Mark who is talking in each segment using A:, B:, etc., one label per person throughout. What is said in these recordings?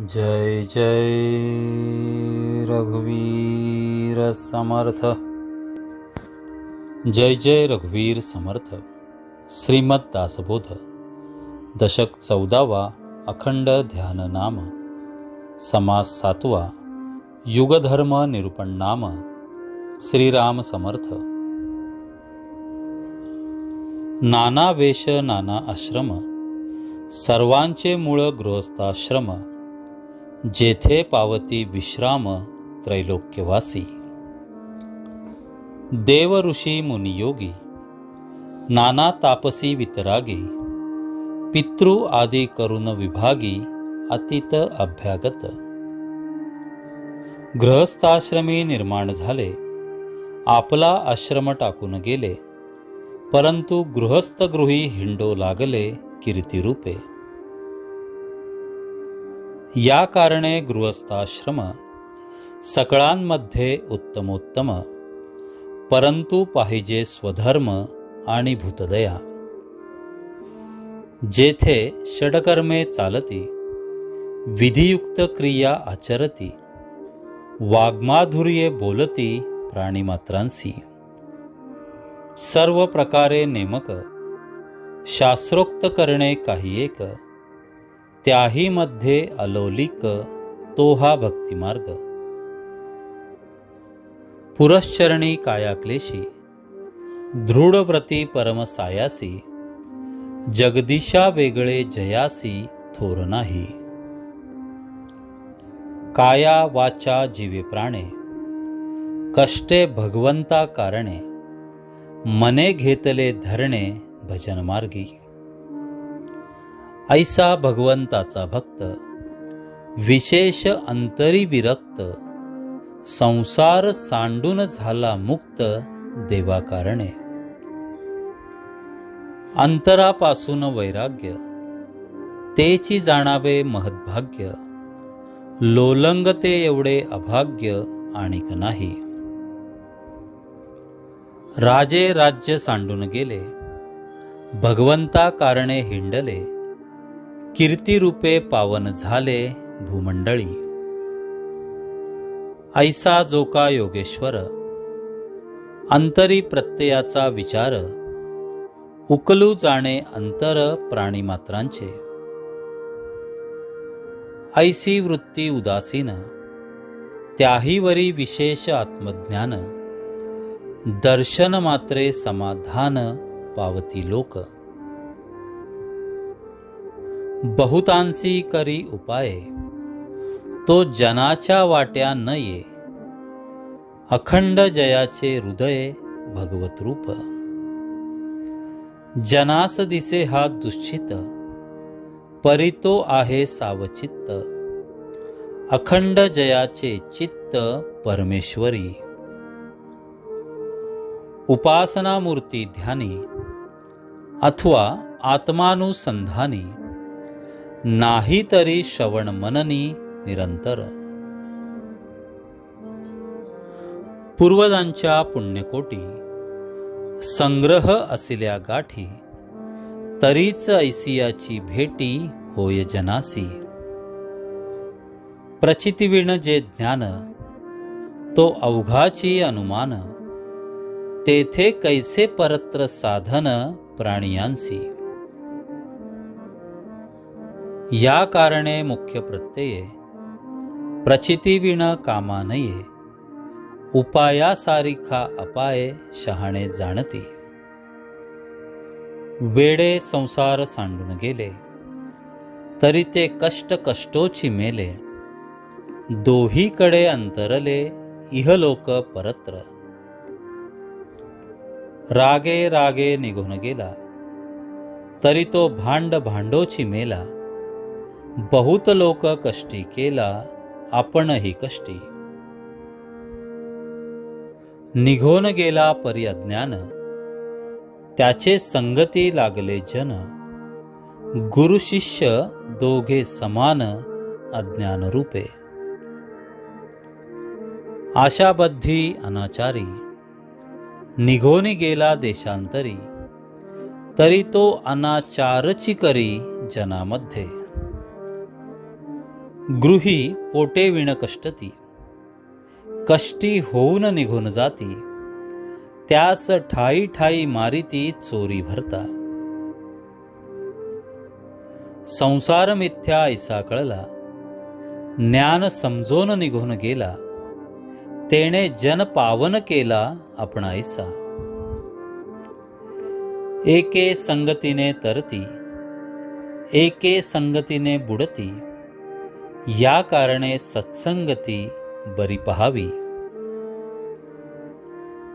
A: जय जय रघुवीर समर्थ। जय जय रघुवीर समर्थ। श्रीमद दासबोध। दशक चौदावा अखंड ध्यान नाम। समास सातवा युगधर्म निरूपण नाम श्रीराम समर्थ। नाना वेश नाना आश्रम। सर्वांचे मूळ गृहस्थाश्रम। जेथे पावती विश्राम त्रैलोक्यवासी। देव ऋषी मुनियोगी नाना तापसी वितरागी पितृ आदी करुण विभागी अतीत अभ्यागत। गृहस्थाश्रमी निर्माण झाले आपला आश्रम टाकून गेले परंतु गृहस्थगृही हिंडो लागले कीर्तिरूपे। या कारणे गृहस्थाश्रम सकळांमध्ये उत्तमोत्तम परंतु पाहिजे स्वधर्म आणि भूतदया. जेथे षडकर्मे चालती विधियुक्त क्रिया आचरती वाग्माधुर्ये बोलती प्राणीमात्रांसी. सर्व प्रकारे नेमक शास्त्रोक्त करणे काही एक त्याही मध्ये अलौलिक तो हा भक्तिमार्ग. पुरश्चरणी कायाक्लेशी दृढव्रती परमसायासी जगदीशा वेगळे जयासी थोर नाही. काया वाचा जीवे प्राणे कष्टे भगवंता कारणे मने घेतले धरणे भजन मार्गी ऐसा भगवंताचा भक्त. विशेष अंतरी विरक्त. संसार सांडून झाला मुक्त देवा कारणे अंतरापासून वैराग्य. तेची जाणावे महद्भाग्य. लोलंगते एवढे अभाग्य आणिक नाही. राजे राज्य सांडून गेले. भगवंता कारणे हिंडले. कीर्तिरूपे पावन झाले भूमंडळी. ऐसा जोका योगेश्वर अंतरी प्रत्ययाचा विचार उकलू जाणे अंतर प्राणीमात्रांचे. ऐसी वृत्ती उदासीन त्याहीवरी विशेष आत्मज्ञान दर्शन मात्रे समाधान पावती लोक. बहुतांशी करी उपाय. तो जनाच्या वाट्या न ये. अखंड जयाचे हृदय भगवत रूप. जनास दिसे हा दुश्चित परितो आहे सावचित्त. अखंड जयाचे चित्त परमेश्वरी. उपासना मूर्ती ध्यानी अथवा आत्मानुसंधानी. नाही तरी श्रवण मननी निरंतर. पूर्वजांच्या पुण्यकोटी संग्रह असल्या गाठी तरीच ऐसियाची भेटी होय जनासी. प्रचितीविण जे ज्ञान तो अवघाची अनुमान तेथे कैसे परत्र साधन प्राणियांसी. या कारणे मुख्य प्रत्यये. प्रचितीविण कामा नये उपायासारिखा अपाये शहाणे जाणती. वेडे संसार सांडून गेले. तरी ते कष्ट कष्टोची मेले. दोहीकडे अंतरले इहलोक परत्र. रागे रागे निघून गेला. तरी तो भांड भांडोची मेला. बहुत लोक कष्टी केला आपणही कष्टी. निघून गेला परी अज्ञान त्याचे संगती लागले जन. गुरु शिष्य दोघे समान अज्ञान रूपे आशाबद्धी अनाचारी निघोनी गेला देशांतरी तरी तो अनाचारची करी जनामध्ये. गृही पोटे विण कष्टती कष्टी होऊन निघून जाती. त्यास ठाई ठाई मारिती चोरी भरता. संसार मिथ्या ऐसा कळला. ज्ञान समजोन निघून गेला. तेने जन पावन केला आपण ऐसा. एके संगतीने तरती. एके संगतीने बुडती. या कारणे सत्संगती बरी पहावी.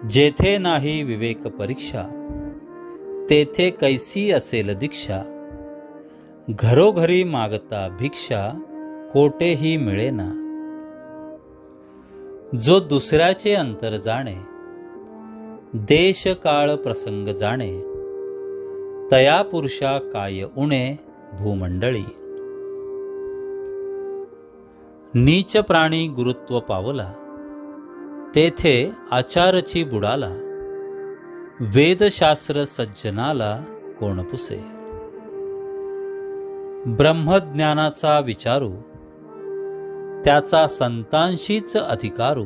A: जेथे नाही विवेक परीक्षा तेथे कैसी असेल दीक्षा. घरोघरी मागता भिक्षा कोठेही मिळेना. जो दुसऱ्याचे अंतर जाणे देश काळ प्रसंग जाणे तया पुरुषा काय उणे भूमंडळी. नीच प्राणी गुरुत्व पावला. तेथे आचारची बुडाला. वेदशास्त्र सज्जनाला कोण पुसे. ब्रह्मज्ञानाचा विचारू. त्याचा संतांशीच अधिकारू.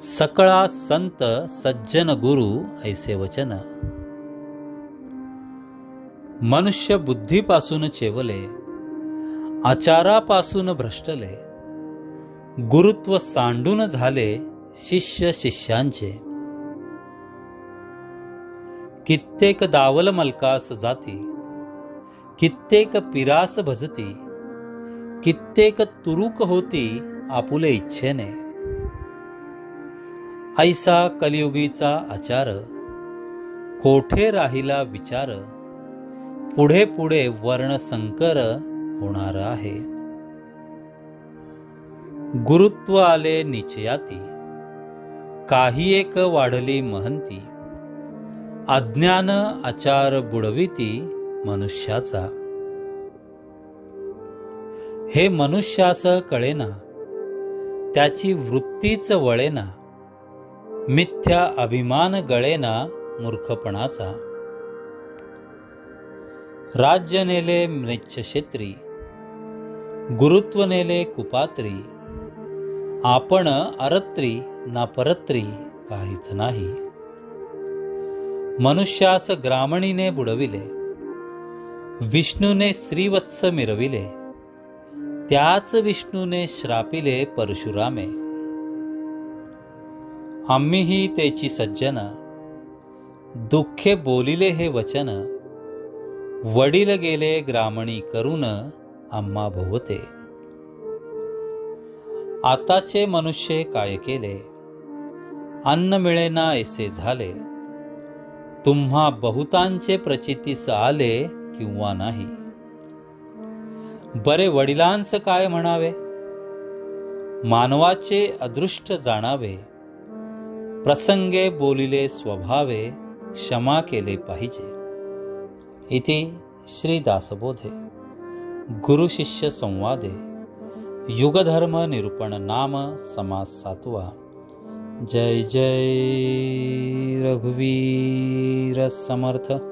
A: सकळा संत सज्जन गुरु ऐसे वचन. मनुष्य बुद्धीपासून चेवले. आचारापासून भ्रष्टले. गुरुत्व सांडून झाले शिष्य शिष्यांचे. कित्येक दावल मलकास जाती कित्येक पिरास भजती कित्येक तुरुक होती आपुले इच्छेने. ऐसा कलियुगीचा आचार कोठे राहिला विचार पुढे पुढे वर्ण संकर होणार आहे. गुरुत्व आले निचयाती काही एक वाढली महंती अज्ञान आचार बुडविती मनुष्याचा. हे मनुष्यास कळेना त्याची वृत्तीच वळेना मिथ्या अभिमान गळेना मूर्खपणाचा. राज्य नेले क्षेत्री गुरुत्व नेले कुपात्री आपण अरत्री ना परत्री काहीच नाही. मनुष्यास ग्रामणीने बुडविले विष्णूने श्रीवत्स मिरविले त्याच विष्णूने श्रापिले परशुरामे. आम्हीही त्याची सज्जन दुःखे बोलिले हे वचन वडील गेले ग्रामणी करून आम्हा भोवते. आताचे मनुष्य काय केले? अन्न मिळेना ऐसे झाले. तुम्हा बहुतांचे प्रचितीस आले किंवा नाही? बरे वडिलांस काय म्हणावे? मानवाचे अदृष्ट जाणावे. प्रसंगे बोलिले स्वभावे क्षमा केले पाहिजे. इथे श्रीदासबोधे. गुरु शिष्य संवादे। युगधर्म निरूपण नाम समास सातवा। जय जय रघुवीर समर्थ।